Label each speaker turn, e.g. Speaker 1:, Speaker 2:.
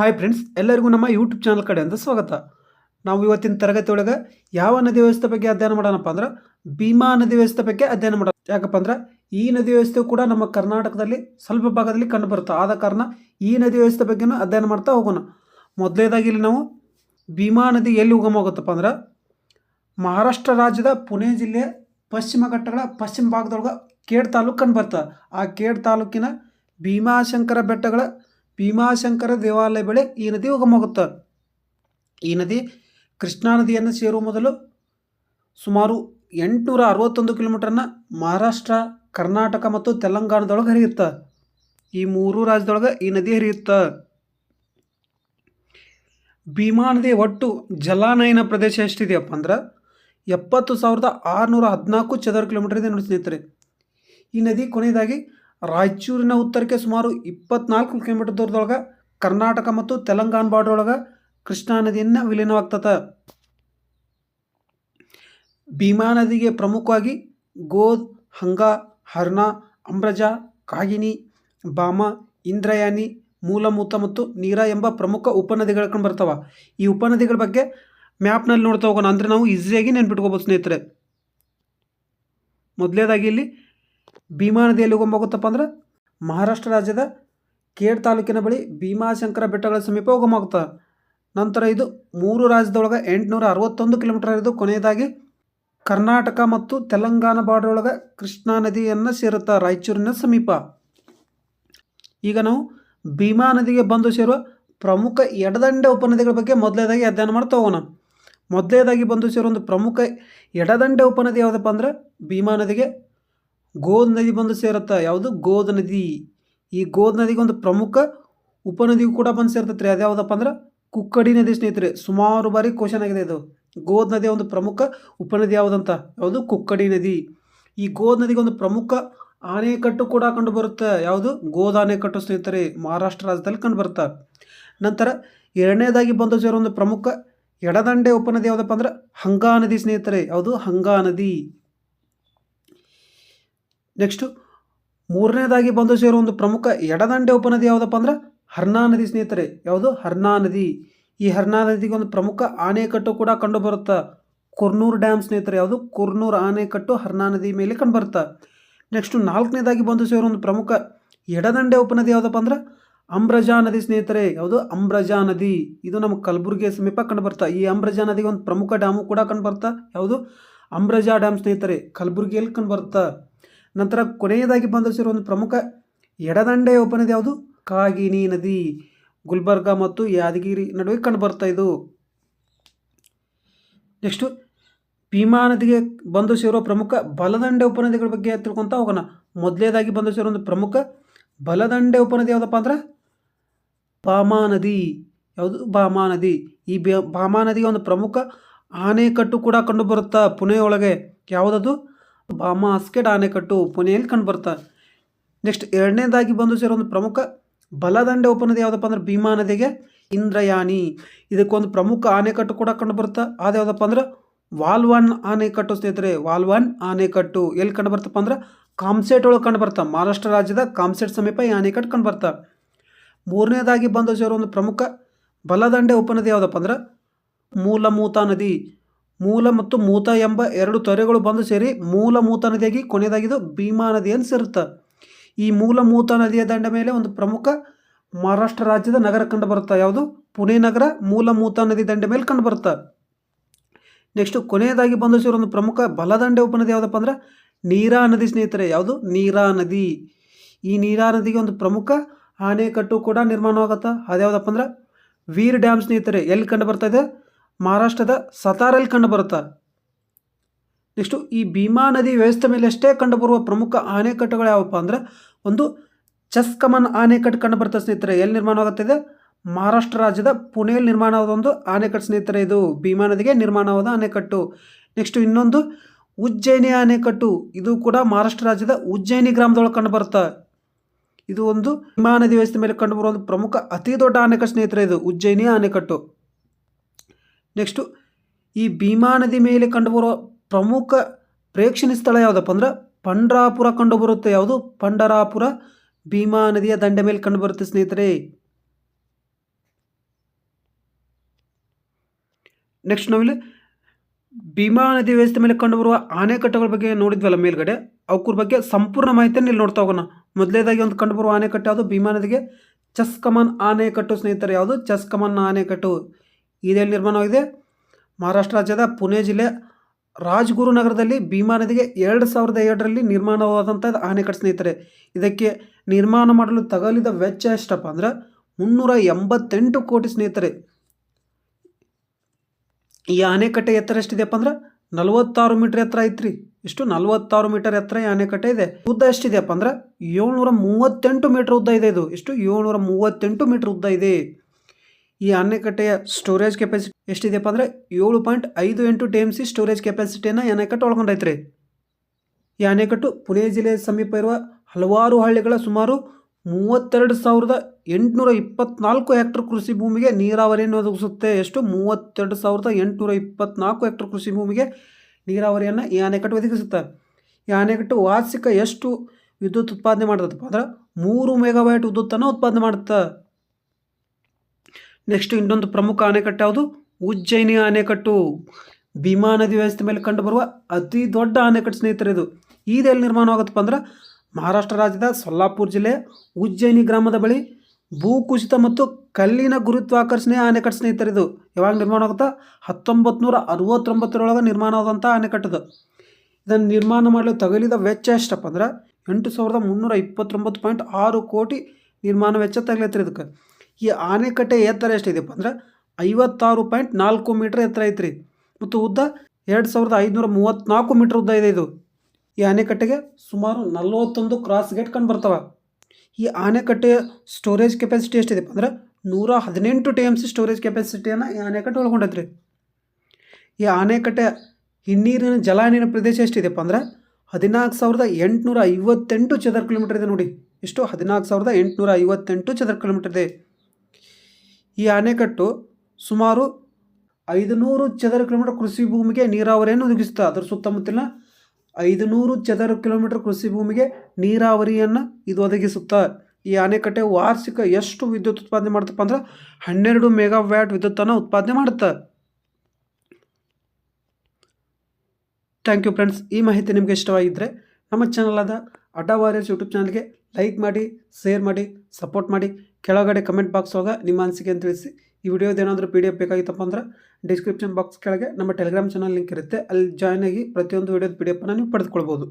Speaker 1: Hi friends ಎಲ್ಲರಿಗೂ ನಮ್ಮ YouTube channel ಕಡೆಯಿಂದ ಸ್ವಾಗತ. ನಾವು ಇವತ್ತಿನ ತರಗತಿ ಒಳಗೆ ಯಾವ ನದಿ ವ್ಯವಸ್ಥೆ ಬಗ್ಗೆ ಅಧ್ಯಯನ ಮಾಡೋಣಪ್ಪ ಅಂದ್ರೆ ಭೀಮಾ ನದಿ ವ್ಯವಸ್ಥೆ ಬಗ್ಗೆ ಅಧ್ಯಯನ ಮಾಡೋಣ. ಯಾಕಪ್ಪ ಅಂದ್ರೆ ಈ ನದಿ ವ್ಯವಸ್ಥೆ ಕೂಡ ನಮ್ಮ ಕರ್ನಾಟಕದಲ್ಲಿ ಸ್ವಲ್ಪ ಭಾಗದಲ್ಲಿ ಕಂಡುಬರುತ್ತೆ ಆದ ಕಾರಣ ಈ ನದಿ ವ್ಯವಸ್ಥೆ ಬಗ್ಗೆನೂ ಅಧ್ಯಯನ ಮಾಡ್ತಾ ಹೋಗೋಣ. ಮೊದಲನೇದಾಗಿ ಇಲ್ಲಿ ನಾವು ಭೀಮಾ ನದಿ ಎಲ್ಲಿ ಉಗಮ ಹೋಗುತ್ತಪ್ಪ ಅಂದ್ರೆ ಮಹಾರಾಷ್ಟ್ರ ರಾಜ್ಯದ ಪುಣೆ ಜಿಲ್ಲೆಯ ಪಶ್ಚಿಮ ಘಟ್ಟಗಳ ಪಶ್ಚಿಮ ಭಾಗದೊಳಗೆ ಕೇಡ್ ತಾಲೂಕು ಕಂಡು ಆ ಕೇಡ್ ತಾಲೂಕಿನ ಭೀಮಾಶಂಕರ ಬೆಟ್ಟಗಳ ಭೀಮಾಶಂಕರ ದೇವಾಲಯ ಬಳಿ ಈ ನದಿ ಉಗಮ ಹೋಗುತ್ತೆ ಈ ನದಿ ಕೃಷ್ಣಾ ನದಿಯನ್ನು ಸೇರುವ ಮೊದಲು ಸುಮಾರು ಎಂಟುನೂರ ಅರವತ್ತೊಂದು ಕಿಲೋಮೀಟರ್ನ ಮಹಾರಾಷ್ಟ್ರ, ಕರ್ನಾಟಕ ಮತ್ತು ತೆಲಂಗಾಣದೊಳಗೆ ಹರಿಯುತ್ತೆ. ಈ ಮೂರು ರಾಜ್ಯದೊಳಗೆ ಈ ನದಿ ಹರಿಯುತ್ತೆ. ಭೀಮಾ ನದಿ ಒಟ್ಟು ಜಲಾನಯನ ಪ್ರದೇಶ ಎಷ್ಟಿದೆಯಪ್ಪ ಅಂದ್ರೆ ಎಪ್ಪತ್ತು ಸಾವಿರದ ಆರುನೂರ ಹದಿನಾಲ್ಕು ಚದರ ಕಿಲೋಮೀಟರ್ ಇದೆ ನೋಡಿ ಸ್ನೇಹಿತರೆ. ಈ ನದಿ ಕೊನೆಯದಾಗಿ ರಾಯಚೂರಿನ ಉತ್ತರಕ್ಕೆ ಸುಮಾರು ಇಪ್ಪತ್ನಾಲ್ಕು ಕಿಲೋಮೀಟರ್ ದೂರದೊಳಗೆ ಕರ್ನಾಟಕ ಮತ್ತು ತೆಲಂಗಾಣ ಬಾರ್ಡರ್ ಒಳಗೆ ಕೃಷ್ಣಾ ನದಿಯನ್ನು ವಿಲೀನವಾಗ್ತದೆ ಭೀಮಾ ನದಿಗೆ ಪ್ರಮುಖವಾಗಿ ಗೋದ್, ಹಂಗ ಹರ್ಣ ಅಮ್ರಜ ಕಾಗಿನಿ, ಬಾಮ, ಇಂದ್ರಯಾನಿ, ಮೂಲಮೂತ ಮತ್ತು ನೀರ ಎಂಬ ಪ್ರಮುಖ ಉಪನದಿಗಳು ಕಂಡು ಬರ್ತಾವೆ. ಈ ಉಪನದಿಗಳ ಬಗ್ಗೆ ಮ್ಯಾಪ್ನಲ್ಲಿ ನೋಡ್ತಾ ಹೋಗೋಣ. ಅಂದರೆ ನಾವು ಈಸಿಯಾಗಿ ನೆನ್ಪಿಟ್ಕೋಬೋದು ಸ್ನೇಹಿತರೆ. ಮೊದಲೇದಾಗಿ ಇಲ್ಲಿ ಭೀಮಾ ನದಿಯಲ್ಲಿ ಹೋಗೋಗುತ್ತಪ್ಪ ಅಂದ್ರೆ? ಮಹಾರಾಷ್ಟ್ರ ರಾಜ್ಯದ ಕೇಡ್ ತಾಲೂಕಿನ ಬಳಿ ಭೀಮಾಶಂಕರ ಬೆಟ್ಟಗಳ ಸಮೀಪ ಹೋಗಮಾಗುತ್ತದೆ ನಂತರ ಇದು ಮೂರು ರಾಜ್ಯದೊಳಗೆ ಎಂಟುನೂರ ಅರವತ್ತೊಂದು ಕಿಲೋಮೀಟರ್ ಇದ್ದು ಕೊನೆಯದಾಗಿ ಕರ್ನಾಟಕ ಮತ್ತು ತೆಲಂಗಾಣ ಬಾರ್ಡರ್ ಒಳಗೆ ಕೃಷ್ಣಾ ನದಿಯನ್ನು ಸೇರುತ್ತಾ ರಾಯಚೂರಿನ ಸಮೀಪ. ಈಗ ನಾವು ಭೀಮಾ ನದಿಗೆ ಬಂದು ಸೇರುವ ಪ್ರಮುಖ ಎಡದಂಡೆ ಉಪನದಿಗಳ ಬಗ್ಗೆ ಮೊದಲೇದಾಗಿ ಅಧ್ಯಯನ ಮಾಡ್ತಾ ಹೋಗೋಣ. ಮೊದಲೇದಾಗಿ ಬಂದು ಸೇರೋ ಒಂದು ಪ್ರಮುಖ ಎಡದಂಡೆ ಉಪನದಿ ಯಾವುದಪ್ಪ ಅಂದ್ರೆ ಭೀಮಾ ನದಿಗೆ ಗೋದ್ ನದಿ ಬಂದು ಸೇರುತ್ತೆ? ಯಾವುದು? ಗೋದ್ ನದಿ. ಈ ಗೋದ್ ನದಿಗೆ ಒಂದು ಪ್ರಮುಖ ಉಪನದಿಗೂ ಕೂಡ ಬಂದು ಸೇರ್ತೈತೆ ರೀ ಅದ್ಯಾವುದಪ್ಪ ಅಂದ್ರೆ? ಕುಕ್ಕಡಿ ನದಿ ಸ್ನೇಹಿತರೆ. ಸುಮಾರು ಬಾರಿ ಕ್ವಶನ್ ಆಗಿದೆ ಇದು. ಗೋದ್ ನದಿಯ ಒಂದು ಪ್ರಮುಖ ಉಪನದಿ ಯಾವುದಂತ? ಯಾವುದು? ಕುಕ್ಕಡಿ ನದಿ. ಈ ಗೋದ್ ನದಿಗೆ ಒಂದು ಪ್ರಮುಖ ಆಣೆಕಟ್ಟು ಕೂಡ ಕಂಡು ಬರುತ್ತೆ. ಯಾವುದು? ಗೋದ ಆನೆಕಟ್ಟು ಸ್ನೇಹಿತರೆ. ಮಹಾರಾಷ್ಟ್ರ ರಾಜ್ಯದಲ್ಲಿ ಕಂಡು ಬರುತ್ತೆ. ನಂತರ ಎರಡನೇದಾಗಿ ಬಂದು ಸೇರೋ ಒಂದು ಪ್ರಮುಖ ಎಡದಂಡೆ ಉಪನದಿ ಯಾವುದಪ್ಪ ಅಂದ್ರೆ? ಹಂಗಾ ನದಿ ಸ್ನೇಹಿತರೆ. ಯಾವುದು? ಹಂಗಾ ನದಿ. ನೆಕ್ಸ್ಟು ಮೂರನೇದಾಗಿ ಬಂದು ಸೇರೋ ಒಂದು ಪ್ರಮುಖ ಎಡದಂಡೆ ಉಪನದಿ ಯಾವುದಪ್ಪ ಅಂದ್ರೆ ಹರ್ನಾ ನದಿ ಸ್ನೇಹಿತರೆ. ಯಾವುದು? ಹರ್ನಾ ನದಿ. ಈ ಹರ್ನಾ ನದಿಗೆ ಒಂದು ಪ್ರಮುಖ ಆಣೆಕಟ್ಟು ಕೂಡ ಕಂಡು ಬರುತ್ತೆ ಕುರ್ನೂರು ಡ್ಯಾಮ್ ಸ್ನೇಹಿತರೆ, ಯಾವುದು? ಕುರ್ನೂರು ಆಣೆಕಟ್ಟು ಹರ್ನಾ ನದಿ ಮೇಲೆ ಕಂಡು ಬರುತ್ತೆ ನೆಕ್ಸ್ಟು ನಾಲ್ಕನೇದಾಗಿ ಬಂದು ಸೇರೋ ಒಂದು ಪ್ರಮುಖ ಎಡದಂಡೆ ಉಪನದಿ ಯಾವುದಪ್ಪ ಅಂದ್ರೆ ಅಂಬ್ರಜಾ ನದಿ ಸ್ನೇಹಿತರೆ. ಯಾವುದು? ಅಂಬ್ರಜಾ ನದಿ. ಇದು ನಮ್ಮ ಕಲಬುರಗಿ ಸಮೀಪ ಕಂಡು ಬರ್ತಾ ಈ ಅಂಬ್ರಜಾ ನದಿಗೆ ಒಂದು ಪ್ರಮುಖ ಡ್ಯಾಮು ಕೂಡ ಕಂಡು ಬರ್ತಾ ಯಾವುದು? ಅಂಬ್ರಜಾ ಡ್ಯಾಮ್ ಸ್ನೇಹಿತರೆ, ಕಲಬುರಗಿಯಲ್ಲಿ ಕಂಡು ಬರ್ತಾ ನಂತರ ಕೊನೆಯದಾಗಿ ಬಂಧಿಸಿರುವ ಒಂದು ಪ್ರಮುಖ ಎಡದಂಡೆ ಉಪನದಿ ಯಾವುದು? ಕಾಗಿನಿ ನದಿ. ಗುಲ್ಬರ್ಗ ಮತ್ತು ಯಾದಗಿರಿ ನಡುವೆ ಕಂಡು ಬರ್ತಾ ಇದು. ನೆಕ್ಸ್ಟು, ಭೀಮಾ ನದಿಗೆ ಬಂದು ಸೇರೋ ಪ್ರಮುಖ ಬಲದಂಡೆ ಉಪನದಿಗಳ ಬಗ್ಗೆ ತಿಳ್ಕೊತಾ ಹೋಗೋಣ. ಮೊದಲೇದಾಗಿ ಬಂದು ಸೇರೋ ಒಂದು ಪ್ರಮುಖ ಬಲದಂಡೆ ಉಪನದಿ ಯಾವುದಪ್ಪ ಅಂದ್ರೆ? ಬಾಮಾ ನದಿ. ಯಾವುದು? ಬಾಮಾ ನದಿ. ಈ ಬಾಮಾ ನದಿಗೆ ಒಂದು ಪ್ರಮುಖ ಆಣೆಕಟ್ಟು ಕೂಡ ಕಂಡುಬರುತ್ತಾ ಪುಣೆಯೊಳಗೆ. ಯಾವುದದು? ಬಾಮಾ ಅಸ್ಕೆಡ್ ಅಣೆಕಟ್ಟು ಕಂಡು ಬರ್ತಾ. ನೆಕ್ಸ್ಟ್ ಎರಡನೇದಾಗಿ ಬಂದು ಸರ್ ಒಂದು ಪ್ರಮುಖ ಬಲದಂಡೆ ಉಪನದಿ ಯಾವುದಪ್ಪ ಅಂದ್ರೆ ಭೀಮಾ ನದಿಗೆ ಇಂದ್ರಯಾನಿ. ಇದಕ್ಕೊಂದು ಪ್ರಮುಖ ಆಣೆಕಟ್ಟು ಕೂಡ ಕಂಡು ಬರುತ್ತಾ ಅದು ಯಾವುದಪ್ಪ ಅಂದ್ರೆ ವಾಲ್ವನ್ ಆಣೆಕಟ್ಟು ಸ್ನೇಹಿತರೆ. ವಾಲ್ವನ್ ಆಣೆಕಟ್ಟು ಎಲ್ಲಿ ಕಂಡು ಬರ್ತಪ್ಪ ಅಂದ್ರೆ ಕಾಮ್ಸೆಟ್ ಒಳಗೆ ಕಂಡು ಬರ್ತಾ. ಮಹಾರಾಷ್ಟ್ರ ರಾಜ್ಯದ ಕಾಮ್ಸೆಟ್ ಸಮೀಪ ಈ ಆಣೆಕಟ್ಟು ಕಂಡು ಬರ್ತಾ. ಮೂರನೇದಾಗಿ ಬಂದು ಸೇರೋ ಒಂದು ಪ್ರಮುಖ ಬಲದಂಡೆ ಉಪನದಿ ಯಾವುದಪ್ಪ ಅಂದ್ರೆ ಮೂಲಮೂತಾ ನದಿ. ಮೂಲ ಮತ್ತು ಮೂತ ಎಂಬ ಎರಡು ತೊರೆಗಳು ಬಂದು ಸೇರಿ ಮೂಲ ಮೂತ ನದಿಯಾಗಿ ಕೊನೆಯದಾಗಿದ್ದು ಭೀಮಾ ನದಿಯನ್ನು ಸೇರುತ್ತೆ. ಈ ಮೂಲ ಮೂತ ನದಿಯ ದಂಡ ಮೇಲೆ ಒಂದು ಪ್ರಮುಖ ಮಹಾರಾಷ್ಟ್ರ ರಾಜ್ಯದ ನಗರ ಕಂಡು ಬರುತ್ತೆ. ಯಾವುದು? ಪುಣೆ ನಗರ ಮೂಲ ಮೂತ ನದಿ ದಂಡೆ ಮೇಲೆ ಕಂಡು ಬರುತ್ತೆ. ನೆಕ್ಸ್ಟ್ ಕೊನೆಯದಾಗಿ ಬಂದು ಸೇರೋ ಒಂದು ಪ್ರಮುಖ ಬಲದಂಡೆ ಉಪನದಿ ಯಾವುದಪ್ಪ ಅಂದ್ರೆ ನೀರಾ ನದಿ ಸ್ನೇಹಿತರೆ. ಯಾವುದು? ನೀರಾ ನದಿ. ಈ ನೀರಾ ನದಿಗೆ ಒಂದು ಪ್ರಮುಖ ಆಣೆಕಟ್ಟು ಕೂಡ ನಿರ್ಮಾಣವಾಗುತ್ತಾ. ಅದ್ಯಾವುದಪ್ಪ ಅಂದ್ರೆ ವೀರ್ ಡ್ಯಾಮ್ ಸ್ನೇಹಿತರೆ. ಎಲ್ಲಿ ಕಂಡು ಬರ್ತಾ ಇದೆ? ಮಹಾರಾಷ್ಟ್ರದ ಸತಾರಲ್ಲಿ ಕಂಡು ಬರುತ್ತಾ ನೆಕ್ಸ್ಟು, ಈ ಭೀಮಾ ನದಿ ವ್ಯವಸ್ಥೆ ಮೇಲೆ ಅಷ್ಟೇ ಕಂಡುಬರುವ ಪ್ರಮುಖ ಆಣೆಕಟ್ಟುಗಳು ಯಾವಪ್ಪ ಅಂದ್ರೆ, ಒಂದು ಚಸ್ಕಮನ್ ಆಣೆಕಟ್ಟು ಕಂಡು ಬರ್ತದೆ ಸ್ನೇಹಿತರೆ? ಎಲ್ಲಿ ನಿರ್ಮಾಣ ನಿರ್ಮಾಣವಾಗುತ್ತಿದೆ? ಮಹಾರಾಷ್ಟ್ರ ರಾಜ್ಯದ ಪುಣೆಯಲ್ಲಿ ನಿರ್ಮಾಣವಾದ ಒಂದು ಆಣೆಕಟ್ಟು ಸ್ನೇಹಿತರೆ ಇದು. ಭೀಮಾ ನದಿಗೆ ನಿರ್ಮಾಣವಾದ ಆಣೆಕಟ್ಟು ನೆಕ್ಸ್ಟು, ಇನ್ನೊಂದು ಉಜ್ಜಯಿನಿ ಆಣೆಕಟ್ಟು ಇದು ಕೂಡ ಮಹಾರಾಷ್ಟ್ರ ರಾಜ್ಯದ ಉಜ್ಜಯಿನಿ ಗ್ರಾಮದೊಳಗೆ ಕಂಡು ಬರುತ್ತಾ ಇದು ಒಂದು ಭೀಮಾ ನದಿ ವ್ಯವಸ್ಥೆ ಮೇಲೆ ಕಂಡುಬರುವ ಒಂದು ಪ್ರಮುಖ ಅತಿ ದೊಡ್ಡ ಆಣೆಕಟ್ಟು ಸ್ನೇಹಿತರೆ ಇದು. ಉಜ್ಜಯಿನಿ ಆಣೆಕಟ್ಟು ನೆಕ್ಸ್ಟು ಈ ಭೀಮಾ ನದಿ ಮೇಲೆ ಕಂಡುಬರುವ ಪ್ರಮುಖ ಪ್ರೇಕ್ಷಣೀಯ ಸ್ಥಳ ಯಾವುದಪ್ಪ ಅಂದ್ರೆ ಪಂಡರಾಪುರ ಕಂಡುಬರುತ್ತೆ. ಯಾವುದು? ಪಂಡರಾಪುರ. ಭೀಮಾ ನದಿಯ ದಂಡೆ ಮೇಲೆ ಕಂಡುಬರುತ್ತೆ ಸ್ನೇಹಿತರೆ. ನೆಕ್ಸ್ಟ್ ನಾವಿಲ್ಲಿ, ಭೀಮಾ ನದಿ ವ್ಯವಸ್ಥೆ ಮೇಲೆ ಕಂಡುಬರುವ ಆಣೆಕಟ್ಟೆಗಳ ಬಗ್ಗೆ ನೋಡಿದ್ವಲ್ಲ ಮೇಲ್ಗಡೆ. ಅವಕ್ಕೂರ ಬಗ್ಗೆ ಸಂಪೂರ್ಣ ಮಾಹಿತಿಯನ್ನು ಇಲ್ಲಿ ನೋಡ್ತಾ ಹೋಗೋಣ. ಮೊದಲೇದಾಗಿ ಒಂದು ಕಂಡುಬರುವ ಆಣೆಕಟ್ಟೆ ಯಾವುದು? ಭೀಮಾ ನದಿಗೆ ಚಸ್ ಕಮಾನ್ ಆಣೆಕಟ್ಟು ಸ್ನೇಹಿತರೆ. ಯಾವುದು? ಚಸ್ಕಮನ್ ಆಣೆಕಟ್ಟು ಇದೆಲ್ಲಿ ನಿರ್ಮಾಣವಾಗಿದೆ ಮಹಾರಾಷ್ಟ್ರ ರಾಜ್ಯದ ಪುಣೆ ಜಿಲ್ಲೆ ರಾಜ್ಗುರು ನಗರದಲ್ಲಿ ಭೀಮಾ ನದಿಗೆ ಎರಡು ಸಾವಿರದ ಎರಡರಲ್ಲಿ ನಿರ್ಮಾಣವಾದಂಥ ಆಣೆಕಟ್ಟು ಸ್ನೇಹಿತರೆ, ಇದಕ್ಕೆ ನಿರ್ಮಾಣ ಮಾಡಲು ತಗಲಿದ ವೆಚ್ಚ ಎಷ್ಟಪ್ಪ ಅಂದ್ರೆ ಮುನ್ನೂರ ಎಂಬತ್ತೆಂಟು ಕೋಟಿ ಸ್ನೇಹಿತರೆ. ಈ ಆನೆಕಟ್ಟೆ ಎತ್ತರ ಎಷ್ಟಿದೆಯಪ್ಪ ಅಂದ್ರೆ ನಲವತ್ತಾರು ಮೀಟರ್ ಎತ್ತರ ಐತ್ರಿ. ಇಷ್ಟು ನಲವತ್ತಾರು ಮೀಟರ್ ಎತ್ತರ ಈ ಆನೆಕಟ್ಟೆ ಇದೆ. ಉದ್ದ ಎಷ್ಟಿದೆಯಪ್ಪ ಅಂದ್ರೆ ಏಳ್ನೂರ ಮೂವತ್ತೆಂಟು ಮೀಟರ್ ಉದ್ದ ಇದೆ ಇದು. ಇಷ್ಟು ಏಳ್ನೂರ ಮೂವತ್ತೆಂಟು ಮೀಟರ್ ಉದ್ದ ಇದೆ. ಈ ಅಣೆಕಟ್ಟೆಯ ಸ್ಟೋರೇಜ್ ಕೆಪಾಸಿಟಿ ಎಷ್ಟಿದೆಯಪ್ಪ ಅಂದರೆ ಏಳು ಪಾಯಿಂಟ್ ಐದು ಎಂಟು ಟಿ ಎಂ ಸಿ ಸ್ಟೋರೇಜ್ ಕೆಪಾಸಿಟಿಯನ್ನು ಈ ಅಣೆಕಟ್ಟು ಒಳಗೊಂಡೈತ್ರಿ. ಈ ಅಣೆಕಟ್ಟು ಪುಣೆ ಜಿಲ್ಲೆಯ ಸಮೀಪ ಇರುವ ಹಲವಾರು ಹಳ್ಳಿಗಳ ಸುಮಾರು ಮೂವತ್ತೆರಡು ಸಾವಿರದ ಎಂಟುನೂರ ಇಪ್ಪತ್ನಾಲ್ಕು ಹೆಕ್ಟರ್ ಕೃಷಿ ಭೂಮಿಗೆ ನೀರಾವರಿಯನ್ನು ಒದಗಿಸುತ್ತೆ ಎಷ್ಟು? ಮೂವತ್ತೆರಡು ಸಾವಿರದ ಎಂಟುನೂರ ಇಪ್ಪತ್ನಾಲ್ಕು ಹೆಕ್ಟರ್ ಕೃಷಿ ಭೂಮಿಗೆ ನೀರಾವರಿಯನ್ನು ಈ ಅಣೆಕಟ್ಟು ಒದಗಿಸುತ್ತೆ. ಈ ಅಣೆಕಟ್ಟು ವಾರ್ಷಿಕ ಎಷ್ಟು ವಿದ್ಯುತ್ ಉತ್ಪಾದನೆ ಮಾಡ್ತದಪ್ಪ ಅಂದ್ರೆ ಮೂರು ಮೆಗಾವ್ಯಾಟ್ ವಿದ್ಯುತ್ತನ್ನು ಉತ್ಪಾದನೆ ಮಾಡುತ್ತೆ. ನೆಕ್ಸ್ಟ್ ಇನ್ನೊಂದು ಪ್ರಮುಖ ಅಣೆಕಟ್ಟು ಯಾವುದು? ಉಜ್ಜಯಿನಿ ಅಣೆಕಟ್ಟು ಭೀಮಾ ನದಿ ವ್ಯವಸ್ಥೆ ಮೇಲೆ ಕಂಡುಬರುವ ಅತಿ ದೊಡ್ಡ ಅಣೆಕಟ್ಟು ಸ್ನೇಹಿತರೆ ಇದು. ಇದೆಲ್ಲಿ ನಿರ್ಮಾಣವಾಗುತ್ತಪ್ಪ ಅಂದ್ರೆ ಮಹಾರಾಷ್ಟ್ರ ರಾಜ್ಯದ ಸೊಲ್ಲಾಪುರ ಜಿಲ್ಲೆ ಉಜ್ಜಯಿನಿ ಗ್ರಾಮದ ಬಳಿ ಭೂಕುಸಿತ ಮತ್ತು ಕಲ್ಲಿನ ಗುರುತ್ವಾಕರ್ಷಣೆ ಅಣೆಕಟ್ಟು ಸ್ನೇಹಿತರೆ ಇದು. ಯಾವಾಗ ನಿರ್ಮಾಣ ಆಗುತ್ತಾ? ಹತ್ತೊಂಬತ್ತು ನೂರ ಅರವತ್ತೊಂಬತ್ತರೊಳಗೆ ನಿರ್ಮಾಣವಾದಂಥ ಅಣೆಕಟ್ಟದು ಇದನ್ನು ನಿರ್ಮಾಣ ಮಾಡಲು ತಗಲಿದ ವೆಚ್ಚ ಎಷ್ಟಪ್ಪ ಅಂದ್ರೆ ಎಂಟು ಸಾವಿರದ ಮುನ್ನೂರ ಇಪ್ಪತ್ತೊಂಬತ್ತು ಪಾಯಿಂಟ್ ಆರು ಕೋಟಿ ನಿರ್ಮಾಣ ವೆಚ್ಚ ತಗಲೈತ್ರಿ ಇದಕ್ಕೆ. ಈ ಆನೆಕಟ್ಟೆ ಎತ್ತರ ಎಷ್ಟಿದೆಯಪ್ಪ ಅಂದ್ರೆ ಐವತ್ತಾರು ಪಾಯಿಂಟ್ ನಾಲ್ಕು ಮೀಟ್ರ್ ಎತ್ತರ ಐತ್ರಿ. ಮತ್ತು ಉದ್ದ ಎರಡು ಸಾವಿರದ ಐದುನೂರ ಮೂವತ್ತ್ನಾಲ್ಕು ಮೀಟ್ರ್ ಉದ್ದ ಇದೆ ಇದು. ಈ ಆನೆಕಟ್ಟೆಗೆ ಸುಮಾರು ನಲವತ್ತೊಂದು ಕ್ರಾಸ್ ಗೇಟ್ ಕಂಡು ಬರ್ತವೆ. ಈ ಆನೆಕಟ್ಟೆಯ ಸ್ಟೋರೇಜ್ ಕೆಪಾಸಿಟಿ ಎಷ್ಟಿದೆಪ್ಪ ಅಂದ್ರೆ ನೂರ ಹದಿನೆಂಟು ಟಿ ಎಂ ಸಿ ಸ್ಟೋರೇಜ್ ಕೆಪಾಸಿಟಿಯನ್ನು ಈ ಆನೆಕಟ್ಟೆ ಒಳಗೊಂಡೈತ್ರಿ. ಈ ಆನೆಕಟ್ಟೆ ಹಿನ್ನೀರಿನ ಜಲಾನಯನ ಪ್ರದೇಶ ಎಷ್ಟಿದೆಪ್ಪ ಅಂದ್ರೆ ಹದಿನಾಲ್ಕು ಸಾವಿರದ ಎಂಟುನೂರ ಐವತ್ತೆಂಟು ಚದರ ಕಿಲೋಮೀಟರ್ ಇದೆ ನೋಡಿ. ಎಷ್ಟು ಹದಿನಾಲ್ಕು ಸಾವಿರದ ಎಂಟುನೂರ ಐವತ್ತೆಂಟು ಚದರ ಕಿಲೋಮೀಟರ್ ಇದೆ. ಈ ಅಣೆಕಟ್ಟು ಸುಮಾರು ಐದುನೂರು ಚದರ ಕಿಲೋಮೀಟರ್ ಕೃಷಿ ಭೂಮಿಗೆ ನೀರಾವರಿಯನ್ನು ಒದಗಿಸುತ್ತೆ ಅದರ ಸುತ್ತಮುತ್ತಲಿನ ಐದುನೂರು ಚದರ ಕಿಲೋಮೀಟರ್ ಕೃಷಿ ಭೂಮಿಗೆ ನೀರಾವರಿಯನ್ನು ಇದು ಒದಗಿಸುತ್ತೆ ಈ ಅಣೆಕಟ್ಟೆ ವಾರ್ಷಿಕ ಎಷ್ಟು ವಿದ್ಯುತ್ ಉತ್ಪಾದನೆ ಮಾಡ್ತಪ್ಪ ಅಂದ್ರೆ ಹನ್ನೆರಡು ಮೆಗಾವ್ಯಾಟ್ ವಿದ್ಯುತ್ತನ್ನು ಉತ್ಪಾದನೆ ಮಾಡುತ್ತೆ ಥ್ಯಾಂಕ್ ಯು ಫ್ರೆಂಡ್ಸ್. ಈ ಮಾಹಿತಿ ನಿಮಗೆ ಇಷ್ಟವಾಗಿದ್ದರೆ ನಮ್ಮ ಚಾನಲ್ ಆದ ಅಡ್ಡಾ ವಾರಿಯರ್ಸ್ ಯೂಟ್ಯೂಬ್ ಚಾನಲ್ಗೆ ಲೈಕ್ ಮಾಡಿ ಶೇರ್ ಮಾಡಿ ಸಪೋರ್ಟ್ ಮಾಡಿ. ಕೆಳಗಡೆ ಕಮೆಂಟ್ ಬಾಕ್ಸ್ ಒಳಗೆ ನಿಮ್ಮ ಅಂತ ತಿಳಿಸಿ. ಈ ವಿಡಿಯೋದ ಏನಾದರೂ ಪಿ ಡಿ ಎಫ್ ಬೇಕಾಗಿತ್ತಪ್ಪ ಅಂದ್ರೆ ಡಿಸ್ಕ್ರಿಪ್ಷನ್ ಬಾಕ್ಸ್ ಕೆಳಗೆ ನಮ್ಮ ಟೆಲಿಗ್ರಾಮ್ ಚಾನಲ್ ಲಿಂಕ್ ಇರುತ್ತೆ. ಅಲ್ಲಿ ಜಾಯ್ನ್ ಆಗಿ ಪ್ರತಿಯೊಂದು ವಿಡಿಯೋದ ಪಿ ಡಿ ಎಫನ್ನು ನೀವು ಪಡೆದುಕೊಳ್ಬೋದು.